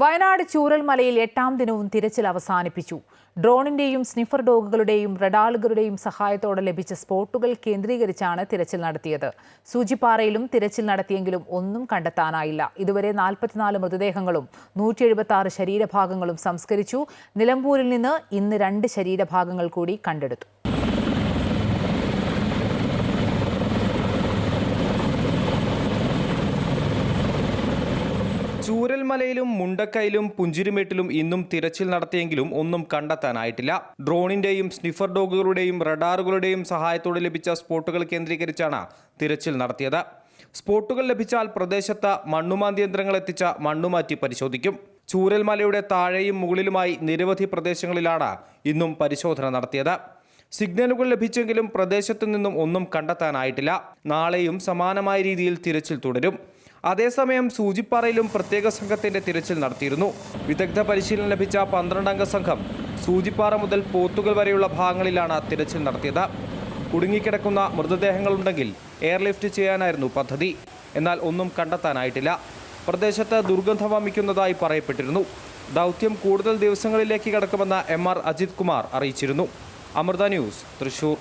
വയനാട് ചൂരൽമലയിൽ എട്ടാം ദിനവും തിരച്ചിൽ അവസാനിപ്പിച്ചു. ഡ്രോണിന്റെയും സ്നിഫർ ഡോഗുകളുടെയും റഡാളുകളുടെയും സഹായത്തോടെ ലഭിച്ച സ്പോട്ടുകൾ കേന്ദ്രീകരിച്ചാണ് തിരച്ചിൽ നടത്തിയത്. സൂചിപ്പാറയിലും തിരച്ചിൽ നടത്തിയെങ്കിലും ഒന്നും കണ്ടെത്താനായില്ല. ഇതുവരെ നാൽപ്പത്തിനാല് മൃതദേഹങ്ങളും നൂറ്റി എഴുപത്തി ആറ് ശരീരഭാഗങ്ങളും സംസ്കരിച്ചു. നിലമ്പൂരിൽ നിന്ന് ഇന്ന് രണ്ട് ശരീരഭാഗങ്ങൾ കൂടി കണ്ടെടുത്തു. ചൂരൽമലയിലും മുണ്ടക്കയിലും പുഞ്ചിരിമേട്ടിലും ഇന്നും തിരച്ചിൽ നടത്തിയെങ്കിലും ഒന്നും കണ്ടെത്താനായിട്ടില്ല. ഡ്രോണിന്റെയും സ്നിഫർ ഡോഗുകളുടെയും റഡാറുകളുടെയും സഹായത്തോടെ ലഭിച്ച സ്പോട്ടുകൾ കേന്ദ്രീകരിച്ചാണ് തിരച്ചിൽ നടത്തിയത്. സ്പോട്ടുകൾ ലഭിച്ചാൽ പ്രദേശത്ത് മണ്ണുമാന്തി യന്ത്രങ്ങൾ എത്തിച്ച മണ്ണുമാറ്റി പരിശോധിക്കും. ചൂരൽമലയുടെ താഴെയും മുകളിലുമായി നിരവധി പ്രദേശങ്ങളിലാണ് ഇന്നും പരിശോധന നടത്തിയത്. സിഗ്നലുകൾ ലഭിച്ചെങ്കിലും പ്രദേശത്തു നിന്നും ഒന്നും കണ്ടെത്താനായിട്ടില്ല. നാളെയും സമാനമായ രീതിയിൽ തിരച്ചിൽ തുടരും. അതേസമയം സൂചിപ്പാറയിലും പ്രത്യേക സംഘത്തിന്റെ തിരച്ചിൽ നടത്തിയിരുന്നു. വിദഗ്ധ പരിശീലനം ലഭിച്ച പന്ത്രണ്ടംഗ സംഘം സൂചിപ്പാറ മുതൽ പോത്തുകൾ വരെയുള്ള ഭാഗങ്ങളിലാണ് തിരച്ചിൽ നടത്തിയത്. കുടുങ്ങിക്കിടക്കുന്ന മൃതദേഹങ്ങളുണ്ടെങ്കിൽ എയർലിഫ്റ്റ് ചെയ്യാനായിരുന്നു പദ്ധതി. എന്നാൽ ഒന്നും കണ്ടെത്താനായിട്ടില്ല. പ്രദേശത്ത് ദുർഗന്ധം വമിക്കുന്നതായി പറയപ്പെട്ടിരുന്നു. ദൗത്യം കൂടുതൽ ദിവസങ്ങളിലേക്ക് കടക്കുമെന്ന് എം ആർ അജിത് കുമാർ അറിയിച്ചിരുന്നു. അമൃത ന്യൂസ് തൃശൂർ.